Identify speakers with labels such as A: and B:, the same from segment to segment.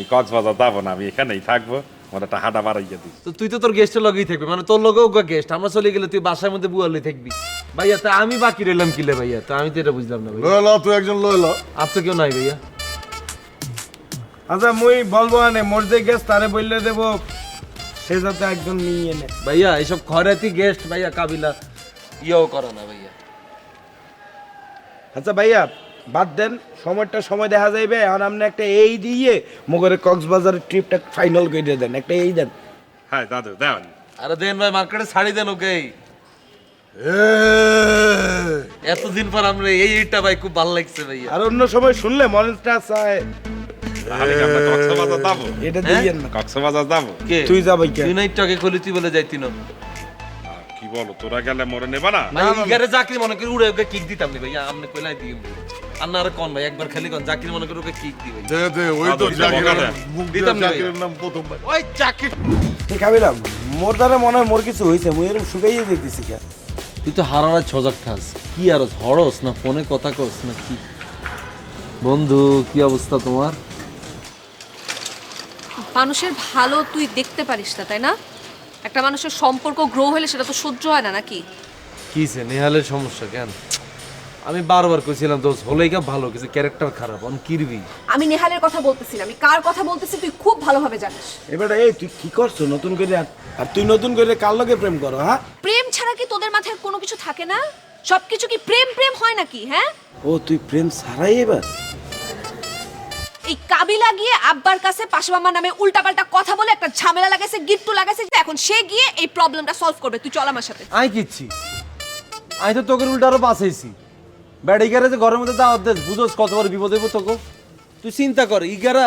A: এই কক্সবাজার যাব না আমি এখানেই থাকব আমার একটা হাঁটা বাড়াইয়া দিস।
B: তো তুই তো তোর গেস্টের লগেই থাকবি মানে তোর লগেও গেস্ট আমরা চলে গেলে তুই বাসার মধ্যে বুয়ালে থাকবি। ভাইয়া তা আমি বাকি রইলাম কিলে ভাইয়া? তো আমি তো এটা বুঝলাম না ভাইয়া।
C: লয় ল তুই একজন লয় ল।
B: আর তো কেউ নাই ভাইয়া।
D: আচ্ছা মুই বলব আনে মোর যে গ্যাস তারে বললে দেব সে যাতে একজন নিয়ে নে।
B: ভাইয়া এইসব খরাতি গেস্ট ভাইয়া কাবিলা ইয়েও করো না ভাইয়া।
D: আচ্ছা ভাইয়া বাদ দেন সময়টা সময় দেখা যাইবে আর আপনি একটা এই দিয়ে মগরে কক্সবাজারের ট্রিপটা ফাইনাল করে দেন একটা এই দেন।
A: হ্যাঁ দাদু দেওয়ান
B: আরে দেন ভাই মার্কেটে শাড়ি দেন ওকে এতদিন পর আমরা এই এইটা ভাই খুব ভালো লাগছে ভাইয়া।
D: আর অন্য সময় শুনলে মনেটা চায়
A: তাহলে কি কক্সবাজার যাব?
D: এটা দিয়েন না।
A: কক্সবাজার যাব?
B: কে?
D: তুই যাবি কে
B: তুই নাই টকে খুলি তুই বলে যাইতি না।
A: কি বলো তোরা গেলে মরে নেবা না?
B: ভাই ইগারে চাকরি মনে করি উড়ে ওকে কিক দিতাম নি ভাইয়া আমনে কইলাই দিই আর কোন ভাই? একবার খালি কোন চাকরি মনে করি ওকে কিক দি ভাই
C: দে দে ওই তো
A: দেন।
C: মুখ দিয়ে
B: দিতাম
C: জাকিরের নাম প্রথম
B: ওই চাকরি
D: ঠিক আবিলাম মোর দ্বারা মনে হয় মোর কিছু হয়েছে মুই এরকম শুকাইয়ে দিতেছি কে।
B: তুই তো হারারা ছজাক খাস কি আর হরস না ফোনে কথা কস না কি? বন্ধু কি অবস্থা তোমার?
E: মানুষের ভালো তুই দেখতে পারিস না তাই না? একটা মানুষের সম্পর্ক গ্রো হলে সেটা তো সহ্য হয় না নাকি?
B: কিসে নেহালের সমস্যা কেন? আমি বারবার কইছিলাম দোষ হলেই কা ভালো কিছু ক্যারেক্টার খারাপ অন কিরবি?
E: আমি নেহালের কথা বলতেছি না আমি কার কথা বলতেছি তুই খুব ভালোভাবে জানিস।
D: এবারে এই তুই কি করছ নতুন করে? আর- আর তুই নতুন করে কার লগে প্রেম করো হ্যাঁ?
E: প্রেম ছাড়া কি তোদের মাথায় কোনো কিছু থাকে না? সবকিছু কি প্রেম প্রেম হয় নাকি হ্যাঁ?
D: ও তুই প্রেম ছাড়াই এবার?
E: এই কাবিলা গিয়ে আব্বার কাছে পাশে মামার নামে উল্টাপাল্টা কথা বলে একটা ঝামেলা লাগাইছে গিট্টু লাগাইছে এখন সে গিয়ে এই প্রবলেমটা সলভ করবে। তুই চল আমার সাথে।
B: আই কিচ্ছি। আমি তো তোকে উল্টা আরও বাঁচাইছি। ব্যাট ইগারে যে ঘরের মধ্যে দাওয়াত দেস বুঝোস কতবার বিপদ হইব তোকে। তুই চিন্তা কর ইগারা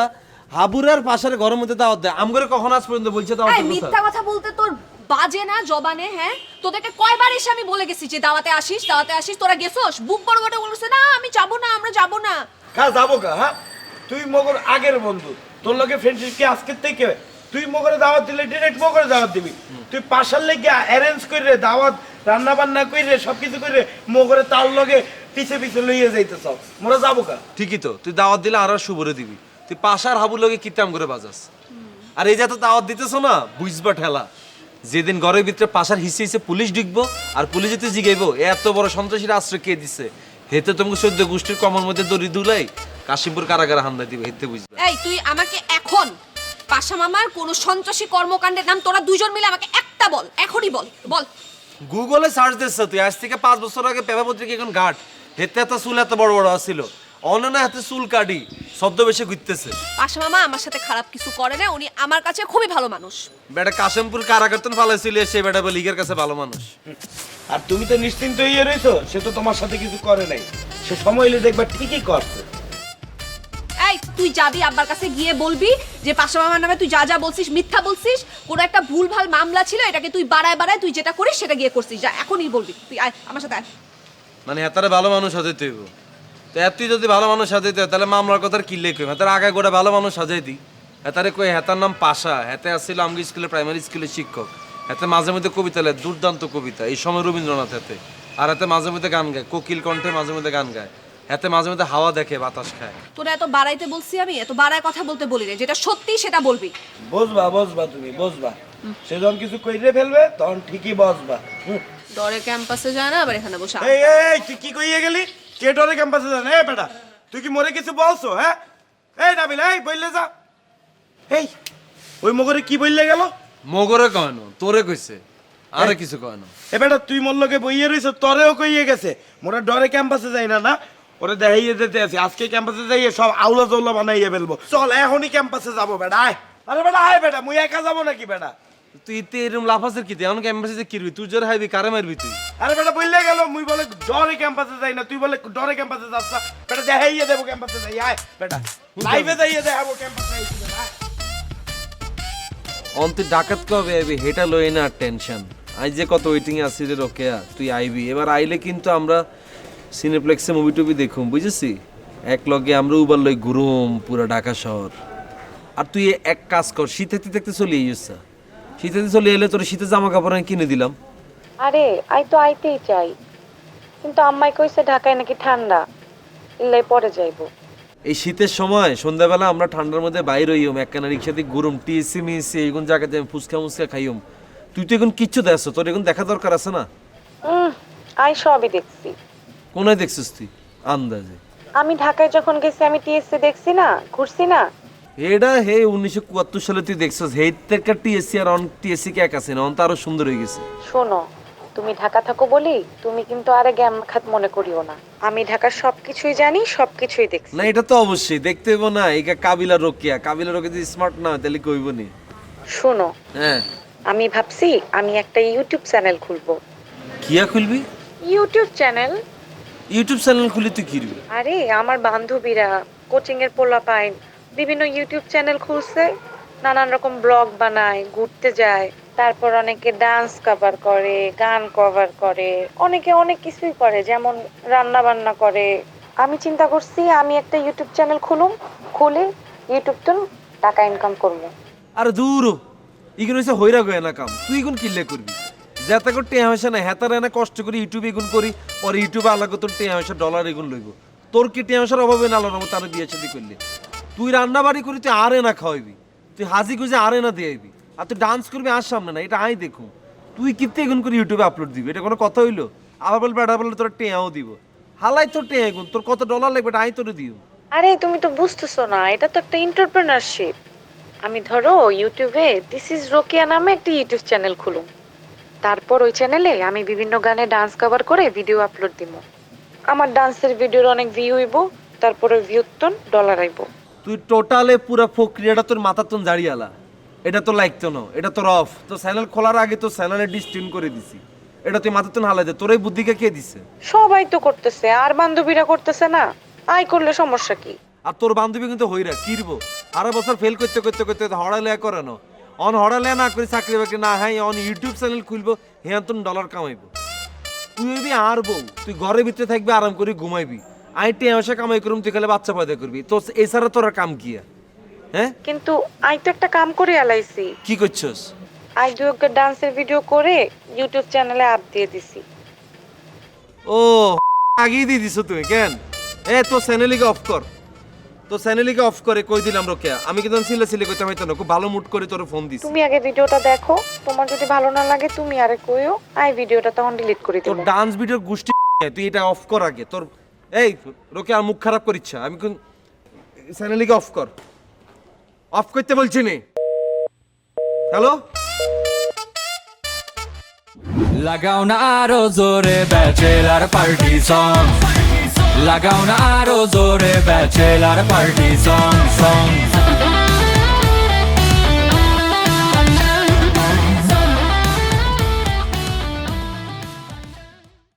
B: হাবুরার পাশারে ঘরের মধ্যে দাওয়াত দেয় আমগরে কখন আজ পর্যন্ত বলছে
E: এই মিথ্যা কথা বলতে তোর বাজে না জবানে হ্যাঁ? তোদেরকে কয়বার এসে আমি বলে গেছি যে দাওয়াতে আসিস দাওয়াতে আসিস তোরা গেছোস? বুক বড় বড় বলছে না আমি যাব না আমরা যাব না।
D: কা যাব কা হ্যাঁ? তুই মগর আগের বন্ধু। তোর লগে ফ্রেন্ডশিপ কি আজকের থেকে? তুই মগরে দাওয়াত দিলে ডিরেক্ট মগরে দাওয়াত দিবি। তুই পাশার লেগে অ্যারেঞ্জ করে দাওয়াত রান্না বান্না করে সবকিছু করে মগরে তার লগে পিছে পিছে লইয়ে যাইতে চাও মোরা যাব কা?
B: ঠিকই তো তুই দাওয়াত দিলে আর শুভরে দিবি। তুই পাশার হাবুর লগে কিতাম করে বাজাস। আর এই যে তো দাওয়াত দিতেছ না বুঝবা ঠেলা। যেদিন ঘরের ভিতরে পাশার হিসে হিসে পুলিশ ঢুকবো আর পুলিশ যদি জিগাইবো এত বড় সন্ত্রাসীর আশ্রয় কে দিছে? হেতে তোমাকে সদ্য গোষ্ঠীর কমর মধ্যে দড়ি দুলাই কাশিমপুর কারাগারে হামলা দিবে হেতে বুঝবা।
E: এই তুই আমাকে এখন পাশা মামার কোন সন্ত্রাসী কর্মকাণ্ডের নাম তোরা দুইজন মিলে আমাকে একটা বল এখনই বল বল।
B: গুগলে সার্চ দিচ্ছ তুই আজ থেকে পাঁচ বছর আগে পেপার পত্রিকা এখন ঘাট। হেতে এত চুল এত বড় বড় আছিল। অন্য হাতে চুল কাটি সদ্য বেশি ঘুরতেছে।
E: পাশা মামা আমার সাথে খারাপ কিছু করে না উনি আমার কাছে খুবই ভালো মানুষ।
B: বেটা কাশিমপুর কারাগার তো ফালাইছিল সে বেটা বলে লিগের কাছে ভালো মানুষ।
D: আর তুমি তো নিশ্চিন্ত হয়ে রইছো সে তো তোমার সাথে কিছু করে নাই। সে সময় এলে দেখবা ঠিকই করছে।
E: এই তুই যাবি আব্বার কাছে গিয়ে বলবি যে পাশা মামার নামে তুই যা যা বলছিস মিথ্যা বলছিস কোনো একটা ভুলভাল মামলা ছিল এটাকে তুই বাড়ায় বাড়ায় তুই যেটা করিস সেটা গিয়ে করছিস যা এখনই বলবি। তুই আয় আমার সাথে আয়।
B: মানে হেতারে ভালো মানুষ সাজাই তুইব তো এত যদি ভালো মানুষ সাজাই তুই তাহলে মামলার কথা কি লেখ? হেতার আগে গোটা ভালো মানুষ সাজাই দি হেতারে কই হেতার নাম পাশা। হেতে আসছিল আমগি স্কুলে প্রাইমারি স্কুলের শিক্ষক। হেতে মাঝে মধ্যে কবিতা লেখ দুর্দান্ত কবিতা। এই সময় রবীন্দ্রনাথ হেতে আর হাতে মাঝে মধ্যে গান গায় কোকিল কণ্ঠে মাঝে মধ্যে গান গায়। হাতে মাঝে মধ্যে হাওয়া দেখে বাতাস খায়।
E: তোরা এত বাড়াইতে বলছি আমি এত বাড়ায় কথা বলতে বলি না যেটা সত্যি সেটা বলবি।
D: বসবা বসবা তুমি বসবা। সে যখন কিছু কইরে ফেলবে তখন ঠিকই বসবা।
E: ডরে ক্যাম্পাসে যায় না আবার এখানে বসে
D: এই এই, তুই কি কইয়ে গেলি? কে ডরে ক্যাম্পাসে যান এই বেটা তুই কি মরে কিছু বলছো হ্যাঁ? এই নাবিল এই বললে যা। এই ওই মগরে কি বললে গেল?
B: মগরে কয় তোরে কইছে। আরে কিছু কয় না
D: এ বেটা তুই মোর লগে বইয়ে রইছ তরেও কইয়ে গেছে। মোরা ডরে ক্যাম্পাসে যাই না না? ওরে দেখাইয়ে দিতে আছি। আজকে ক্যাম্পাসে যাইয়ে সব আউলা জৌলা বানাইয়ে ফেলব। চল এখনই ক্যাম্পাসে যাব বেটা আয়। আরে বেটা আয় বেটা মুই একা যাব নাকি বেটা?
B: তুই ইতে এরকম লাফাসের কি? এমন ক্যাম্পাসে কিরবি? তুই জোর হাইবি কারে মারবি তুই?
D: আরে বেটা বললে গেল মুই বলে ডরে ক্যাম্পাসে যাই না তুই বলে ডরে ক্যাম্পাসে যাস না। বেটা দেখাইয়ে দেবো ক্যাম্পাসে যাই আয়। বেটা লাইভে যাইয়ে দেখাবো ক্যাম্পাসে
B: অন্তে ডাকাত কবে আইবি? হেটা লই না টেনশন আজ যে কত ওয়েটিং আছি রে রোকেয়া তুই আইবি। এবার আইলে কিন্তু আমরা সিনেপ্লেক্সে মুভি টুবি দেখুম বুঝেছি? এক লগে আমরা উবার লই ঘুরুম পুরো ঢাকা শহর। আর তুই এক কাজ কর শীতে দেখতে চলে আইসা শীতে চলে এলে তোর শীতের জামা কাপড় আমি কিনে দিলাম।
F: আরে আই তো আইতেই চাই। কিন্তু আম্মাই কইছে ঢাকায় নাকি ঠান্ডা। ইল্লাই পরে যাইবো।
B: এই শীতের সময় সন্ধ্যাবেলা আমরা ঠান্ডার মধ্যে বাইর হইম একখানা রিক্সা দিয়ে ঘুরুম টিএসি মিসি এইগুন জায়গাতে ফুচকা মুচকা খাইম তুই তো এখন কিচ্ছু দেখছ তোর এখন দেখা দরকার আছে না?
F: আই সবই দেখছি।
B: কোনায় দেখছিস তুই? আন্দাজে।
F: আমি ঢাকায় যখন গেছি আমি টিএসসি দেখছি না ঘুরছি না।
B: এটা হে উনিশশো কুয়াত্তর সালে তুই দেখছিস হে থেকে টিএসসি আর অন টিএসসি কে এক আছে না? অন তো আরও সুন্দর হয়ে গেছে।
F: শোনো তুমি ঢাকা থাকো বলি তুমি কিন্তু আরে জ্ঞান খাত মনে করিও না। আমি ঢাকার সবকিছুই জানি সবকিছুই দেখছি।
B: না এটা তো অবশ্যই দেখতে হইব না এই কাবিলা রোকিয়া। কাবিলা রোকে যদি স্মার্ট না হয় তাহলে কইব নি?
F: শোনো
B: হ্যাঁ।
F: আমি ভাবছি আমি একটা ইউটিউব চ্যানেল খুলবো।
B: কিয়া খুলবি?
F: ইউটিউব চ্যানেল
B: ইউটিউব চ্যানেল খুলি তুই কিরবি?
F: আরে আমার বান্ধবীরা কোচিং এর পোলা পায় বিভিন্ন ইউটিউব চ্যানেল খুলছে, নানান রকম ব্লগ বানায়, ঘুরতে যায়, তারপর অনেকে ডান্স কভার করে, গান কভার করে, অনেকে অনেক কিছুই করে, যেমন রান্না বান্না করে। আমি চিন্তা করছি, আমি একটা ইউটিউব চ্যানেল খুলুম, খুলে ইউটিউব তো টাকা ইনকাম করব।
B: আর দূর ইগুন হইছে হইরা গয় না কাম তুই ইগুন কিল্লে করবি? যাতে করে টেয়া হইছে না হেতারে না কষ্ট করে ইউটিউবে এগুন করি, পরে ইউটিউবে আলাদা তোর টেয়া হইছে ডলার এগুন লইব। তোর কি টেয়া হইসার অভাবে না আলাদা তার বিয়ে শাদি করলি। তুই রান্না বাড়ি করি, তুই আরে না খাওয়াইবি। তুই হাজি গুজে আরে না দিয়াইবি। আর তুই ডান্স করবি, আর সামনে না, এটা আই দেখুন তুই কিতে এগুন করে ইউটিউবে আপলোড দিবি, এটা কোনো কথা হইল? আবার বলবে এটা বললে তোর টেয়াও দিব। হালাই তোর টেয়া এগুন, তোর কত ডলার লাগবে এটা আই তোরে দিও।
F: আরে, তুমি তো বুঝতেছো না, এটা তো একটা এন্টারপ্রেনারশিপ আমি ধরো ইউটিউবে দিস ইজ রোকিয়া নামে একটা ইউটিউব চ্যানেল খুলুম। তারপর ওই চ্যানেলে আমি বিভিন্ন গানে ডান্স কভার করে ভিডিও আপলোড দিব আমার ডান্সের ভিডিওর অনেক ভিউ হইব, তারপরে ভিউ তন ডলার আইব।
B: তুই টোটালে পুরো প্রক্রিয়াটা তোর মাথার তোর জাড়িয়ালা। এটা তো লাইকতো না এটা তোর অফ তো চ্যানেল খোলার আগে তো চ্যানেলে ডিস্টিন করে দিছি। এটা তুই মাথা তোর হালাই দে তোর এই বুদ্ধিকে কে দিছে?
F: সবাই তো করতেছে আর বান্ধবীরা করতেছে না। আই করলে সমস্যা কি?
B: আর তোর বান্ধবী কিন্তু হইরা কিরবো আরও বছর ফেল করতে করতে করতে হড়ালে করে না। অন হড়ালে না করে চাকরি বাকরি না হ্যাঁ অন ইউটিউব চ্যানেল খুলবো হ্যাঁ তোর ডলার কামাইবো। তুই হইবি আর বউ তুই ঘরের ভিতরে থাকবি আরাম করে ঘুমাইবি। আই টিয়া পয়সা কামাই করুম তুই খালি বাচ্চা পয়দা করবি। তো এছাড়া তোর কাম কি হ্যাঁ?
F: কিন্তু আই তো একটা কাম করে আলাইছি
B: কি করছস?
F: আই দু একটা ডান্সের ভিডিও করে ইউটিউব চ্যানেলে আপ দিয়ে দিছি।
B: ও আগেই দিয়ে দিছো তুমি কেন? এ তো চ্যানেলিকে অফ কর। তো চ্যানেলিকে অফ করে কই দিলাম রোকেয়া? আমি কিন্তু সিলে সিলে কইতে হইতো না? খুব ভালো মুড করে তোর ফোন দিছি।
F: তুমি আগে ভিডিওটা দেখো তোমার যদি ভালো না লাগে তুমি আরে কইও আই ভিডিওটা তখন ডিলিট করে
B: তোর
F: দেবো।
B: ডান্স ভিডিওর গোষ্ঠী তুই এটা অফ কর আগে। তোর এই, রোকে আর মুখ খারাপ করিচ্ছা আমি কোন চ্যানেলিকে অফ কর। অফ করতে বলছি নি। হ্যালো?
G: লাগাও না আরও জোরে ব্যাচেলার পার্টি সং লাগাও না আরও জোরে ব্যাচেলার পার্টি সং সং